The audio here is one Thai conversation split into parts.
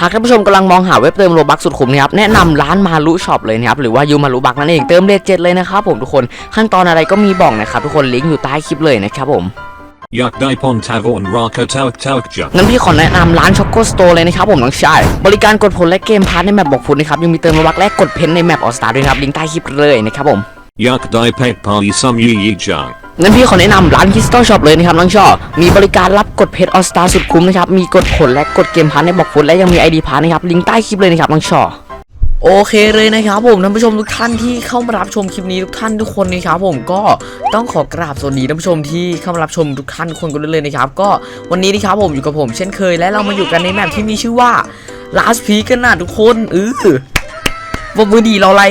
หากท่านผู้ชมกำลังมองหาเว็บเติมโลบักสุดขุมนะครับแนะนำร้านมาลุช็อปเลยนะครับหรือว่ายูมาลุบักนั่นเองเติมเลทเจ็ดเลยนะครับผมทุกคนขั้นตอนอะไรก็มีบอกนะครับทุกคนลิงก์อยู่ใต้คลิปเลยนะครับผมอยากได้พอนทาวน์ราคาเท่าเท่าจังนั้นพี่ขอแนะนำร้านช็อกโกสโตร์เลยนะครับผมน้องชายบริการกดผลและเกมพาร์ทในแมปบอกผลนะครับยังมีเติมโลบักและกดเพนในแมปออสตาร์ด้วยครับลิงก์ใต้คลิปเลยนะครับผม Yak Daipek Pali Sum Yi Yi Juk. งั้นพี่ขอแนะนำร้านคริสตัลช็อปเลยนะครับน้องชอบมีบริการรับกดเพจออสตาสุดคุ้มนะครับ มีกดผลและกดเกมพาร์ทในบอกผลและยังมีไอดีพาร์ทนะครับ ลิงก์ใต้คลิปเลยนะครับน้องชอโอเคเลยนะครับผมท่านผู้ชมทุกท่านที่เข้ามารับชมคลิปนี้ทุกท่านทุกคนนะครับผมก็ต้องขอกราบสวัสดีท่านผู้ชมที่เข้ามารับชมทุกท่านทุกคนกันเลยนะครับก็วันนี้นะครับผมอยู่กับผมเช่นเคยและเรามาอยู่กันในแมปที่มีชื่อว่า Last Peak กันนะทุกคนเออ ว่ามือดีเราอะไร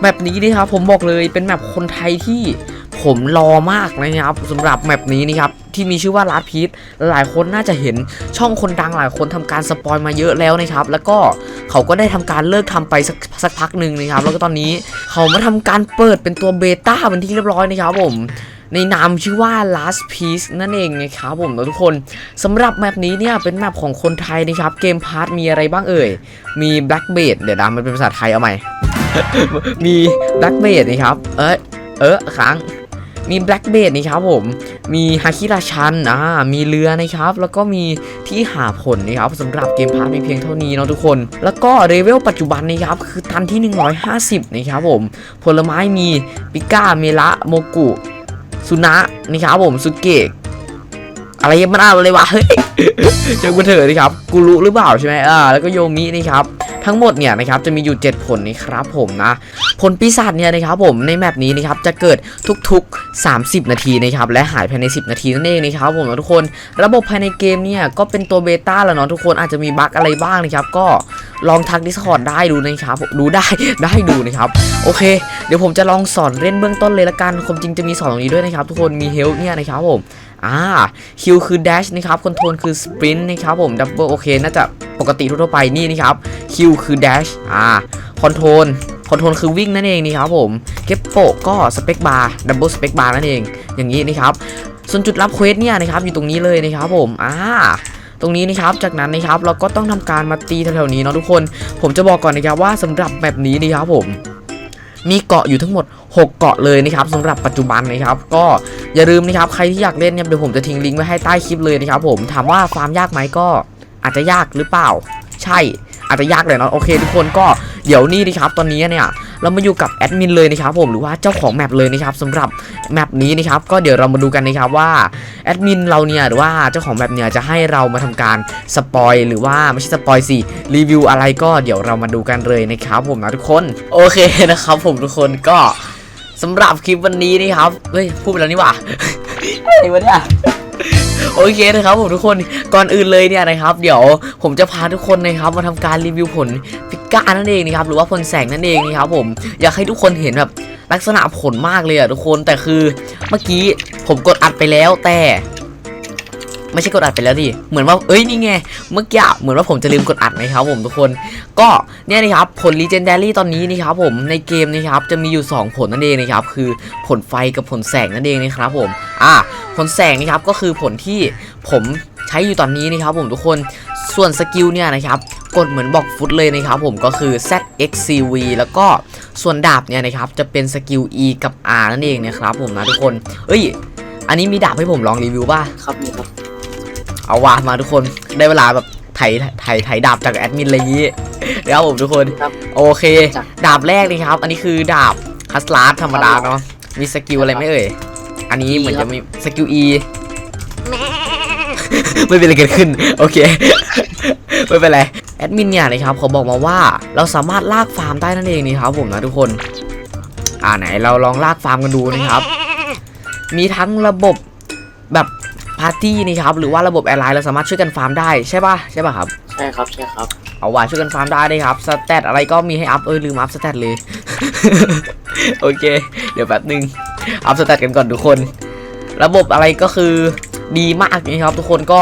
แมปนี้นะครับผมบอกเลยเป็นแมปคนไทยที่ผมรอมากนะครับสำหรับแมปนี้นะครับที่มีชื่อว่าลาดพีทหลายคนน่าจะเห็นช่องคนดังหลายคนทำการสปอยมาเยอะแล้วนะครับ แล้วก็เขาก็ได้ทำการเลิกทำไปสักสักพักหนึ่งนะครับ แล้วก็ตอนนี้เขามาทำการเปิดเป็นตัวเบต้าเป็นที่เรียบร้อยนะครับผม ในนามชื่อว่า last piece นั่นเองนะครับผมนะทุกคนสำหรับแมปนี้เนี่ยเป็นแมปของคนไทยนะครับเกมพาร์ทมีอะไรบ้างเอ่ย มี black b a d เดี๋ยวนะมันเป็นภาษาไทยเอาใหม่ มี black b a d นะครับ เอ้ยเออค้างมี black b a d นะครับผม มีฮาคิราชัน อ่า มีเรือนะครับ แล้วก็มีที่หาผลนะครับสำหรับเกมพาร์ทมีเพียงเท่านี้เนาะทุกคน แล้วก็เลเวลปัจจุบันนะครับ คือตันที่ 150 นะครับผม ผลไม้มีปิก้า เมละ โมกุ สุนะนี่ครับผมสุเกะอะไรมันอะไรวะเฮ้ยเจอกูเถอะนะครับกูรู้หรือเปล่าใช่ไหมอ่าแล้วก็โยมินี่ครับ ทั้งหมดเนี่ยนะครับจะมีอยู่ 7 ผลนะครับผมนะผลปีศาจเนี่ยนะครับผมในแมปนี้นะครับจะเกิดทุกๆ 30 นาทีนะครับและหายภายใน 10 นาทีนั่นเองนะครับผมนะทุกคนระบบภายในเกมเนี่ยก็เป็นตัวเบต้าแล้วเนาะทุกคนอาจจะมีบั๊กอะไรบ้างนะครับก็ลองทัก Discord ได้ดูนะครับดูได้ได้ดูนะครับโอเค เดี๋ยวผมจะลองสอนเล่นเบื้องต้นเลยละกันความจริงจะมีสอนตรงนี้ด้วยนะครับทุกคนมีเฮลเนี่ยนะครับผม อ่าคิวคือ dash นะครับคอนโทรลคือ sprint นะครับผมดับเบิลโอเคน่าจะปกติทั่วไปนี่นะครับคิวคือ dash อ่าคอนโทรลคอนโทรลคือวิ่งนั่นเองนี่ครับผมเก็บโปะก็สเปคบาร์ดับเบิลสเปคบาร์นั่นเอง อย่างนี้นะครับ ส่วนจุดรับเควสเนี่ยนะครับอยู่ตรงนี้เลยนะครับผมอ่าตรงนี้นะครับ จากนั้นนะครับเราก็ต้องทำการมาตีแถวๆนี้เนาะทุกคน ผมจะบอกก่อนนะครับว่าสำหรับแบบนี้นะครับผม มีเกาะอยู่ทั้งหมด 6 เกาะเลยนะครับสำหรับปัจจุบันนะครับ ก็อย่าลืมนะครับใครที่อยากเล่นเนี่ยเดี๋ยวผมจะทิ้งลิงก์ไว้ให้ใต้คลิปเลยนะครับผมถามว่าฟาร์มยากไหมก็อาจจะยากหรือเปล่า ใช่อาจจะยากเลยเนาะโอเคทุกคนก็เดี๋ยวนี้นะครับตอนนี้เนี่ย เรามาอยู่กับแอดมินเลยนะครับผมหรือว่าเจ้าของแมปเลยนะครับสำหรับแมปนี้นะครับก็เดี๋ยวเรามาดูกันนะครับว่าแอดมินเราเนี่ยหรือว่าเจ้าของแมปเนี่ยจะให้เรามาทำการสปอยหรือว่าไม่ใช่สปอยสิรีวิวอะไรก็เดี๋ยวเรามาดูกันเลยนะครับผมนะทุกคนโอเคนะครับผมทุกคนก็สำหรับคลิปวันนี้นี่ครับเฮ้ยพูดไปแล้วนี่หว่าไอ้วะเนี่ย โอเคนะครับผมทุกคนก่อนอื่นเลยเนี่ยนะครับ เดี๋ยวผมจะพาทุกคนนะครับมาทำการรีวิวผลพิก้านั่นเองนะครับหรือว่าผลแสงนั่นเองนะครับผมอยากให้ทุกคนเห็นแบบลักษณะผลมากเลยอะทุกคนแต่คือเมื่อกี้ผมกดอัดไปแล้วแต่ ไม่ใช่กดอัดไปแล้วดิเหมือนว่าเอ้ยนี่ไงเมื่อกี้เหมือนว่าผมจะลืมกดอัดนะครับผมทุกคน ก็เนี่ยนะครับผล Legendary ตอนนี้นะครับผมในเกมนะครับจะมีอยู่ 2 ผลนั่นเองนะครับคือผลไฟกับผลแสงนั่นเองนะครับผมอ่า ลแสงนะครับก็คือผลที่ผมใช้อยู่ตอนนี้นะครับผมทุกคนส่วนสกิลเนี่ยนะครับกดเหมือนบอกฟุตเลยนะครับผมก็คือ ZXCV แล้วก็ส่วนดาบเนี่ยนะครับจะเป็นสกิล E กับ R นั่นเองนะครับผมนะทุกคน เอ้ย อันนี้มีดาบให้ผมลองรีวิวป่ะ ครับมีครับ เอาว่ะมาทุกคนได้เวลาแบบไถไถไถดาบจากแอดมินอะไรอย่างงี้เดี๋ยวผมทุกคนครับโอเคจ้ะดาบแรกนี่ครับ อันนี้คือดาบฮัสลาร์ธรรมดาเนาะมีสกิลอะไรไหมเอ่ย อันนี้เหมือนจะมีสกิล E ไม่เป็นอะไรเกิดขึ้น โอเค ไม่เป็นไรแอดมินเนี่ยนะครับเขาบอกมาว่าเราสามารถลากฟาร์มได้นั่นเองนี่ครับผมนะทุกคน อ่าไหนเราลองลากฟาร์มกันดูนะครับ มีทั้งระบบแบบปาร์ตี้นี่ครับหรือว่าระบบแอร์ไลน์เราสามารถช่วยกันฟาร์มได้ใช่ป่ะใช่ป่ะครับใช่ครับใช่ครับเอาว่าช่วยกันฟาร์มได้เลยครับสเตตอะไรก็มีให้อัพเออลืมอัพสเตตเลย โอเค เดี๋ยวแป๊บนึง อัพสเตตกันก่อนทุกคน ระบบอะไรก็คือดีมากนะครับ ทุกคนก็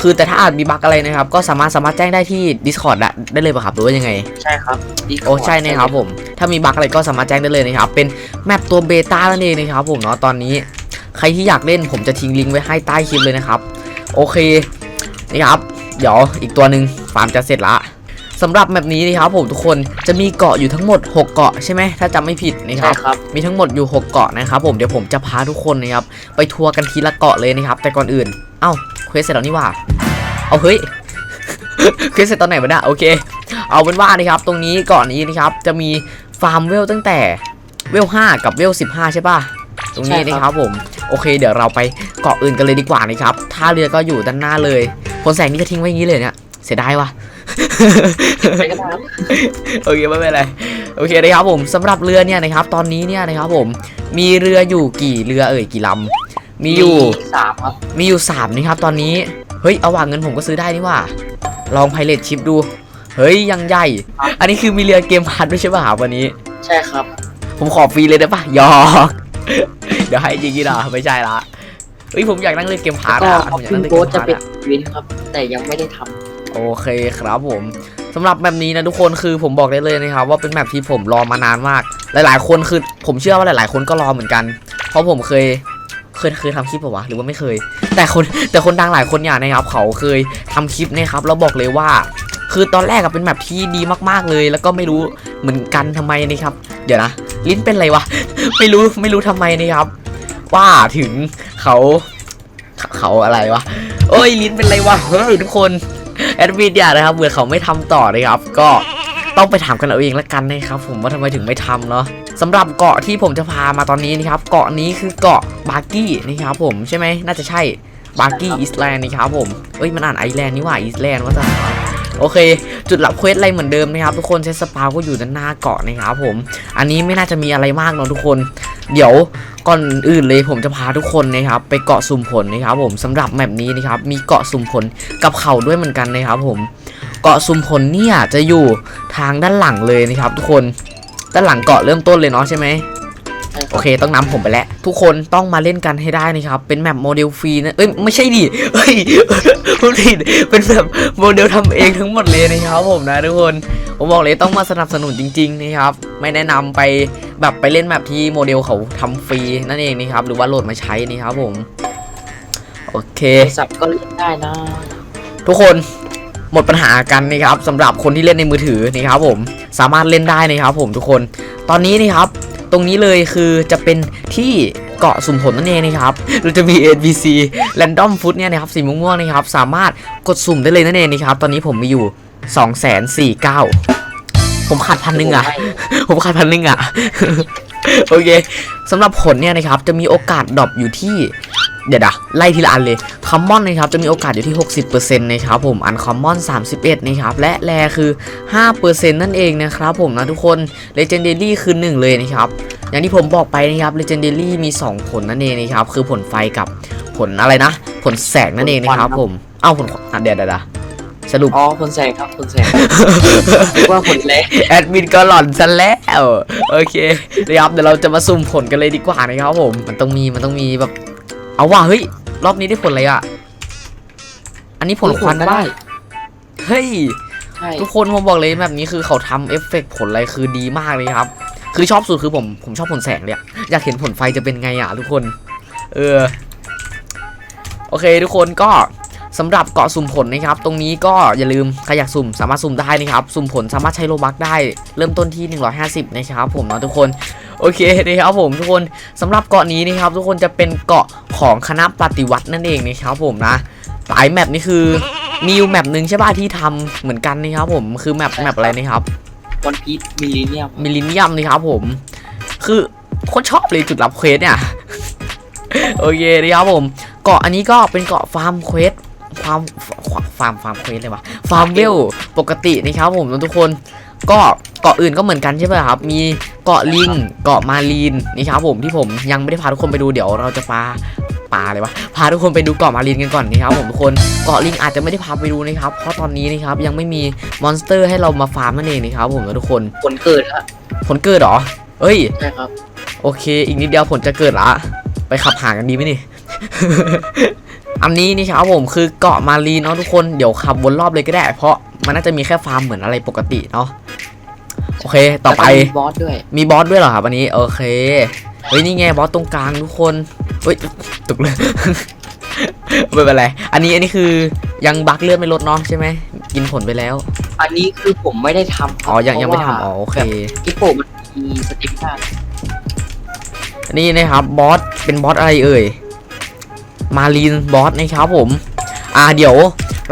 คือแต่ถ้าอาจมีบั๊กอะไรนะครับ ก็สามารถสามารถแจ้งได้ที่ Discord ได้ได้เลยป่ะครับหรือว่ายังไง ใช่ครับโอ้ใช่นะครับผม ถ้ามีบั๊กอะไรก็สามารถแจ้งได้เลยนะครับ เป็นแมปตัวเบต้านั่นเองนะครับผมเนาะตอนนี้ ใครที่อยากเล่นผมจะทิ้งลิงก์ไว้ให้ใต้คลิปเลยนะครับ โอเคนี่ครับ เดี๋ยวอีกตัวหนึ่งฟาร์มจะเสร็จละ สำหรับแมปนี้นะครับผมทุกคนจะมีเกาะอยู่ทั้งหมด 6 เกาะใช่ไหมถ้าจำไม่ผิดนะคใช่รับครับมีทั้งหมดอยู่ 6 เกาะนะครับผมเดี๋ยวผมจะพาทุกคนนะครับไปทัวร์กันทีละเกาะเลยนะครับ แต่ก่อนอื่นเอ้าเควสเสร็จแล้วนี่หว่าเอาเฮ้ยเควสเสร็จตอนไหนวะเนี่ยโอเค เอาเป็นว่านะครับตรงนี้เกาะนี้นะครับจะมีฟาร์มเวลตั้งแต่เวล5กับเวล15 ใช่ป่ะตรงนี้ใช่ครับนะครับผมโอเค เดี๋ยวเราไปเกาะอื่นกันเลยดีกว่านะครับท่าเรือก็อยู่ด้านหน้าเลยพลแสงนี่จะทิ้งไว้อย่างนี้เลยเนี่ยเสียดายว่ะ ไปกันครับโอเคไม่เป็นไรโอเคนะครับผมสำหรับเรือเนี่ยนะครับ ตอนนี้เนี่ยนะครับผม มีเรืออยู่กี่เรือเอ่ยกี่ลำมีอยู่ สามครับมีอยู่สามนะครับ ตอนนี้ เฮ้ยเอาว่างเงินผมก็ซื้อได้นี่ว่า ลองไพเรตชิปดู เฮ้ยยังใหญ่ อันนี้คือมีเรือเกมพัดด้วยใช่ป่ะครับวันนี้ ใช่ครับ ผมขอฟรีเลยได้ป่ะหยอกเดี๋ยวให้จริงๆนะไม่ใช่ละเฮ้ยผมอยากนั่งเรือเกมพัดก็อะอผอมฟอยากฟินั่ศงเรือโกเกมจะพัดเป็นอะวินครับ แต่ยังไม่ได้ทำ โอเคครับผมสำหรับแมปนี้นะทุกคนคือผมบอกได้เลยนะครับว่าเป็นแมปที่ผมรอมานานมาก หลาย ๆ คนคือผมเชื่อว่าหลาย ๆ คนก็รอเหมือนกัน เพราะผมเคยเคยเคยทำคลิปป่าวะหรือว่าไม่เคย แต่คนแต่คนดังหลายคนเนี่ยนะครับเขาเคยทำคลิปนะครับแล้วบอกเลยว่า คือตอนแรกอะเป็นแมปที่ดีมากๆเลย แล้วก็ไม่รู้เหมือนกันทำไมนะครับ เดี๋ยวนะลิ้นเป็นไรวะไม่รู้ไม่รู้ทำไมนะครับ ว่าถึงเขาเขาเขาอะไรวะโอ้ยลิ้นเป็นไรวะเฮ้ยทุกคน แอดมินเนี่ยนะครับเมื่อเขาไม่ทำต่อนะครับก็ต้องไปถามกันเอาเองละกันนะครับผมว่าทำไมถึงไม่ทำเนาะสำหรับเกาะที่ผมจะพามาตอนนี้นะครับ เกาะนี้คือเกาะบาร์กี้นะครับผมใช่ไหมน่าจะใช่บาร์กี้อิสแลนด์นะครับผมเอ้ยมันอ่านไอแลนด์นี่หว่าอิสแลนด์ว่าจะโอเค จุดรับเควสอะไรเหมือนเดิมนะครับ ทุกคนเซสปาก็อยู่ด้านหน้าเกาะนะครับผม อันนี้ไม่น่าจะมีอะไรมากเนาะทุกคน เดี๋ยวก่อนอื่นเลยผมจะพาทุกคนนะครับ ไปเกาะสุ่มผลนะครับ ผมสำหรับแมปนี้นะครับ มีเกาะสุ่มผลกับเขาด้วยเหมือนกันนะครับ ผมเกาะสุ่มผลเนี่ยจะอยู่ทางด้านหลังเลยนะครับ ทุกคนด้านหลังเกาะเริ่มต้นเลยเนาะใช่ไหม โอรับเคต้องนำผมไปแล้ว ทุกคนต้องมาเล่นกันให้ได้นะครับ เป็นแมปโมเดลฟรีนะ เอ้ย ไม่ใช่ดิเอ้ยพูดผิดเป็นแบบโมเดลทำเองทั้งหมดเลยนะครับผมนะทุกคนผมบอกเลยต้องมาสนับสนุนจริง ๆ นะครับ ไม่แนะนำไปแบบไปเล่นแมปที่โมเดลเขาทำฟรีนั่นเองนะครับ หรือว่าโหลดมาใช้นี่ครับผมโอเคโทรศัพท์ก็เล่นได้นะทุกคนหมดปัญหากันนะครับสำหรับคนที่เล่นในมือถือนะครับผมสามารถเล่นได้นะครับผมทุกคน ตอนนี้นะครับ ตรงนี้เลยคือจะเป็นที่เกาะสุ่มผลนั่นเองนะครับ เราจะมี NPC Random Food เนี่ยนะครับสีม่วงๆนะครับ สามารถกดสุ่มได้เลยนั่นเองนะครับ ตอนนี้ผมมีอยู่ 2 4 9 0 0ผมขาดพันหนึ่งอะผมขาดพันหนึ่งอะโอเคสำหรับผลเนี่ยนะครับ จะมีโอกาสดรอปอยู่ที่ เดี๋ยวนะไล่ทีละอันเลยคอมมอนนะครับจะมีโอกาสอยู่ที่ 60%นะครับผมอันคอมมอน 31นะครับและแรคือ5%นั่นเองนะครับผมนะทุกคน Legendary คือ 1 เลยนะครับอย่างที่ผมบอกไปนะครับ Legendary มี 2 ผลนั่นเองนะครับคือผลไฟกับผลอะไรนะ ผลแสงนั่นเองนะครับผมเอ้าผลอะเดี๋ยวเดี๋ยวเดี๋ยวสรุปอ๋อคนแสงครับคนแสงว่าผลแรกแอดมินก็หล่อนซะแล้วโอเคนะครับเดี๋ยวเราจะมาสุ่มผลกันเลยดีกว่านะครับผมมันต้องมีมันต้องมีแบบ เอาว่ะเฮ้ย รอบนี้ได้ผลอะไรอะ อันนี้ผลควันก็ได้ได้ เฮ้ยใช่ทุกคนผมบอกเลยแบบนี้คือเขาทำเอฟเฟกต์ผลอะไรคือดีมากเลยครับ คือชอบสุดคือผมผมชอบผลแสงเลยอะอยากเห็นผลไฟจะเป็นไงอะทุกคน เออ โอเคทุกคนก็สำหรับเกาะสุ่มผลนะครับ ตรงนี้ก็อย่าลืมใครอยากสุ่มสามารถสุ่มได้นะครับ สุ่มผลสามารถใช้โลบักได้ เริ่มต้นที่ 150 นะครับผมเนาะทุกคน โอเคนะครับผมทุกคนสำหรับเกาะนี้นะครับทุกคนจะเป็นเกาะของคณะปฏิวัตินั่นเองนะครับผมนะหลายแมปนี่คือมีอยู่แมปหนึ่งใช่ป่ะที่ทำเหมือนกันนะครับผมคือแมปแมปอะไรนะครับวันพีชมิลเลนเนียมมิลลิเนียมนะครับผม คือโคตรชอบเลยจุดรับเควสเนี่ยโอเคนะครับผม เกาะอันนี้ก็เป็นเกาะฟาร์มเควสฟาร์มฟาร์มฟาร์มเควสเลยวะฟาร์มเวลปกตินะครับผมทุกคน ก็เกาะอื่นก็เหมือนกันใช่ไหมครับ มีเกาะลิง เกาะมารีนนี่ครับผมที่ผมยังไม่ได้พาทุกคนไปดูเดี๋ยวเราจะพาปาเลยวะพาทุกคนไปดูเกาะมารีนกันก่อนนะครับผมทุกคนเกาะลิงอาจจะไม่ได้พาไปดูนะครับ เพราะตอนนี้นะครับยังไม่มีมอนสเตอร์ให้เรามาฟาร์มนั่นเองนะครับผมทุกคนผลเกิดฮะผลเกิดเหรอเอ้ยใช่ครับโอเค อีกนิดเดียวผลจะเกิดละ ไปขับหากันดีไหมนี่อันนี้นี่ครับผมคือเกาะมารีนเนาะทุกคนเดี๋ยวขับวนรอบเลยก็ได้ เพราะมันน่าจะมีแค่ฟาร์มเหมือนอะไรปกติเนาะ โอเคต่อไปแล้วก็มีบอสด้วยมีบอสด้วยเหรอครับอันนี้โอเคเฮ้ยนี่ไงบอสตรงกลางทุกคนเฮ้ยตกเลย ไม่เป็นไรอันนี้อันนี้คือยังบักเลือดไม่ลดเนาะใช่ไหมกินผลไปแล้วอันนี้คือผมไม่ได้ทำครับอ๋อยังยังไม่เพราะทำอ๋อว่าโอเคกิโปะมันมีสเต็ปหน้านี่นะครับบอสเป็นบอสอะไรเอ่ยมารีนบอสนะครับผม อ่าเดี๋ยว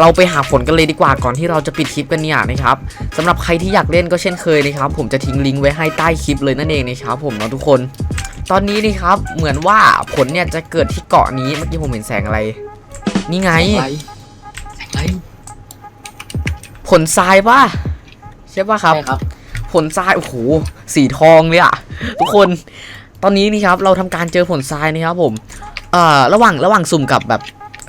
เราไปหาผลกันเลยดีกว่าก่อนที่เราจะปิดคลิปกันเนี่ยนะครับสำหรับใครที่อยากเล่นก็เช่นเคยนะครับ ผมจะทิ้งลิงก์ไว้ให้ใต้คลิปเลยนั่นเองนะครับผมเนาะทุกคน ตอนนี้นี่ครับ เหมือนว่าผลเนี่ยจะเกิดที่เกาะนี้เมื่อกี้ผมเห็นแสงอะไร นี่ไงไรไรผลทรายป่ะใช่ป่ะครับใช่ครับ ผลทรายโอ้โหสีทองเลยอะทุกคนตอนนี้นี่ครับเราทำการเจอผลทรายนะครับผมเอ่อระหว่างระหว่างสุ่มกับแบบ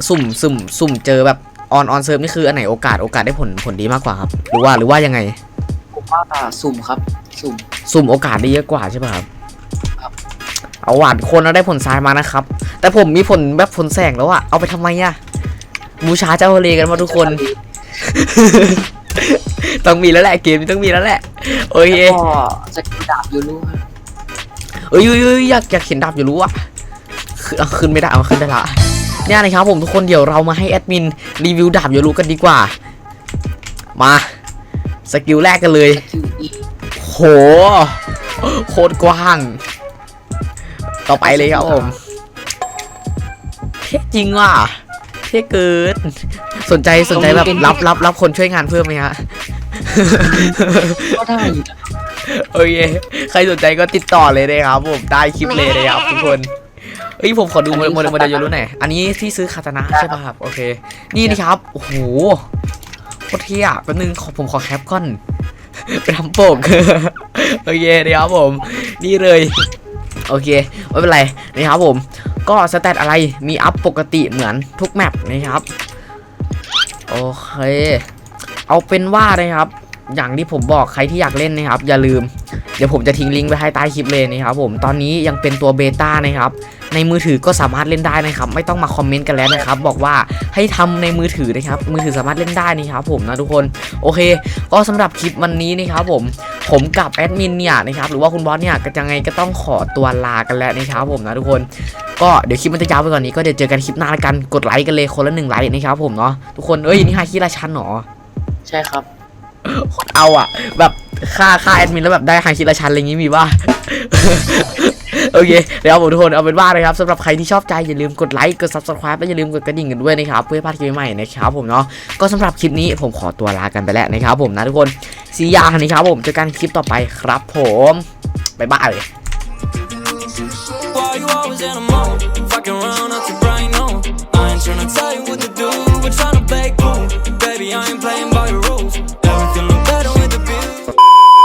สุ่มสุ่มสุ่มเจอแบบ ออนออนเซิร์ฟนี่คืออันไหนโอกาสโอกาสได้ผลผลดีมากกว่าครับ หรือว่าหรือว่ายังไง ผมว่าสุ่มครับสุ่มสุ่มโอกาสได้เยอะกว่าใช่ป่ะครับครับ เอาหวานคนเราได้ผลทรายมานะครับ แต่ผมมีผลแบบผลแสงแล้วอะเอาไปทำไมอะบูชาเจ้าทะเลกันมาทุกคน ต้องมีแล้วแหละเกมนี้ต้องมีแล้วแหละโอเคแล้วก็สกิลดาบยูรู้ครับเอ้ยเอ้ยเอ้ยอยากอยากเห็นดาบอยู่รู้อะคือเอาขึ้นไม่ได้เอาขึ้นได้ละ เนี่ยนะครับผมทุกคนเดี๋ยวเรามาให้แอดมินรีวิวดาบอยู่รู้กันดีกว่า มาสกิลแรกกันเลยสกิลอีโห โคตรกว้าง ต่อไปเลยครับผมเท่จริงว่ะเท่เกิน สนใจสนใจแบบรับรับรับคนช่วยงานเพิ่มไหมฮะก็ได้อยู่นะโอเค ใครสนใจก็ติดต่อเลยนะครับผม ได้คลิปเลยนะครับทุกคน เอ้ยผมขอดูโมเดลโมเดลโมเดลยูรุหน่อยอันนี้ที่ซื้อคาตานะใช่ป่ะครับโอเค นี่นะครับโอ้โหโคตรเท่อะแป๊บนึงขอผมขอแคปก่อนไปทำปกโอเคเดี๋ยวครับผม นี่เลยโอเคไม่เป็นไรนะครับผม ก็สแตทอะไรมีอัพปกติเหมือนทุกแมปนะครับ โอเค เอาเป็นว่านะครับ อย่างที่ผมบอกใครที่อยากเล่นนะครับ อย่าลืมเดี๋ยวผมจะทิ้งลิงก์ไว้ให้ใต้คลิปเลยนะครับผมตอนนี้ยังเป็นตัวเบต้านะครับในมือถือก็สามารถเล่นได้นะครับ ไม่ต้องมาคอมเมนต์กันแล้วนะครับ บอกว่าให้ทำในมือถือนะครับ มือถือสามารถเล่นได้นะครับผมนะทุกคนโอเค ก็สำหรับคลิปวันนี้นะครับผมผมกับแอดมินเนี่ยนะครับหรือว่าคุณบอสเนี่ยก็ยังไงก็ต้องขอตัวลากันแล้วนะครับผมนะทุกคน ก็เดี๋ยวคลิปมันจะยาวไปกว่อนนี้ก็เดี๋ยวเจอกันคลิปหน้าละกันกดไลค์กันเลยคนละหนึ่งไลค์นะครับผมเนาะทุกคนเอ้ยนี่ฮาคิราชันหรอใช่ครับ เอาอะแบบค่าค่าแอดมินแล้วแบบได้ฮาคิราชันอะไรอย่างงี้มีป่ะโอเคเดี๋ยวผมทุกคนเอาเป็นว่านะครับสำหรับใครที่ชอบใจอย่าลืมกดไลค์กด subscribe และอย่าลืมกดกระดิ่งกันด้วยนะครับเพื่อพลาดคลิปใหม่ๆนะครับผมเนาะก็สำหรับคลิปนี้ผมขอตัวลากันไปแล้วนะครับผมนะทุกคนซียานะครับผมเจอกันคลิปต่อไปครับผมบ๊ายบาย Why you always